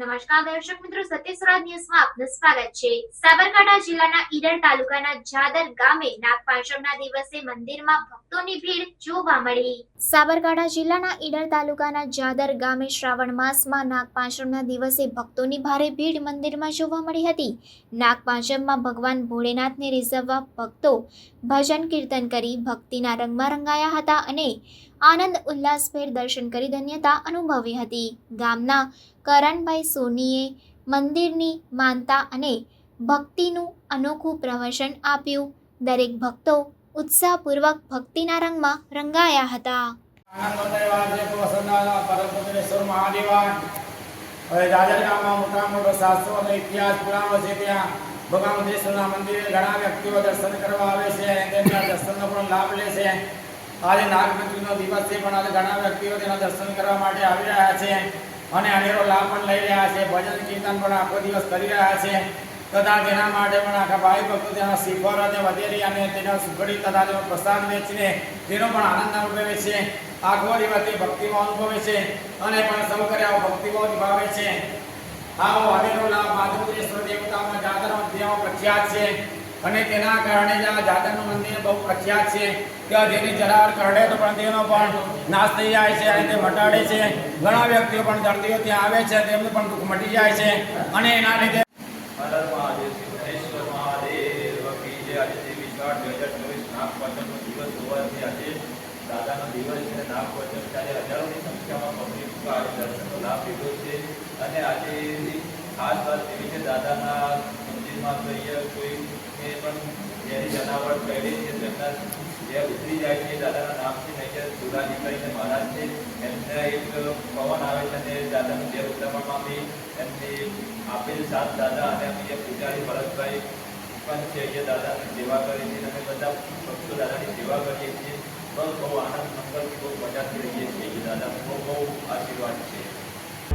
નમસ્કાર દર્શક મિત્રો સત્યસ્વરાજ ન્યૂઝમાં આપનું સ્વાગત છે. સાબરકાંઠા જિલ્લાના ઈડર તાલુકાના જાદર ગામે નાગપાંચમના દિવસે મંદિરમાં ભક્તોની ભીડ જોવા મળી. સાબરકાંઠા જિલ્લાના ઈડર તાલુકાના જાદર ગામે શ્રાવણ માસમાં નાગપાંચમના દિવસે ભક્તોની ભારે ભીડ મંદિરમાં જોવા મળી હતી. નાગપાંચમમાં ભગવાન ભોળેનાથને રીઝવવા ભક્તો ભજન કીર્તન કરી ભક્તિના રંગમાં રંગાયા હતા અને આનંદ ઉલ્લાસભેર દર્શન કરી ધન્યતા અનુભવી હતી. ગામના કરણભાઈ સોનીએ મંદિરની માનતા અને ભક્તિનું અનોખું પ્રવચન આપ્યું. દરેક ભક્તો ઉત્સાહપૂર્વક ભક્તિના રંગમાં રંગાયા હતા. આનંદોદયવાજે પ્રસન્નાના પરમપુત્રેશ્વર મહાદેવા હવે જાજર ગામમાં મોટા મોટો શાસ્ત્રો અને ઇતિહાસ પુરાવો છે ત્યાં ભગવાન મંદિરે ઘણા વ્યક્તિઓ દર્શન કરવા આવે છે તેમના દર્શનનો પણ લાભ લે છે. આજે નાગપંચમીનો દિવસ છે, પણ આજે ઘણા વ્યક્તિઓ તેના દર્શન કરવા માટે આવી રહ્યા છે અને અનેરો લાભ પણ લઈ રહ્યા છે, ભજન કીર્તન પણ આખો દિવસ કરી રહ્યા છે. તથા તેના માટે પણ આખા ભાઈ ભક્તો તેના શ્રીફળ અને વધેરી અને તેના સુગડી તથા તેનો પ્રસાદ વેચીને તેનો પણ આનંદ અનુભવે છે. આખો દિવસ ભક્તિમાં અનુભવે છે અને પણ સૌ આવો ભક્તિમાં નિભાવે છે. આવો હરેનો લાભ માધુરેશ્વર દેવતામાં જાતર મધ્યમાં પ્રખ્યાત છે. અને તેના કારણે જ આ જાતરનું મંદિર બહુ પ્રખ્યાત છે ત્યાં જેની જરાવર કરડે તો પણ તેનો પણ નાશ થઈ જાય છે અને તે મટાડે છે. ઘણા વ્યક્તિઓ પણ દર્દીઓ ત્યાં આવે છે, તેમનું પણ દુઃખ મટી જાય છે અને એના લીધે કી દાદાનો દિવસ છે. નાગપંચમ ત્યારે હજારોની સંખ્યામાં પબ્લિક દર્શનનો લાભ લીધો છે. અને આજે ખાસ વાત એવી દાદાના મંદિરમાં કહીએ કોઈ પણ જેની જનાવટ પહેરી છે, તેમના જે ઉતરી જાય છે દાદાના નામથી નહીં દુરાજી કરીને મહારાજ છે. એમને એક પવન આવે છે અને દાદાનું જે ઉત્તરાયણમાં બી એમની આપેલ સાત દાદા અને બીજા પૂજારી ભરતભાઈ પણ છે જે દાદાની સેવા કરી છે. અને બધા ભક્તો દાદાની સેવા કરીએ છીએ. બસ બહુ આનંદ મંગલથી બહુ મજાથી રહીએ છીએ. દાદાનો બહુ આશીર્વાદ છે.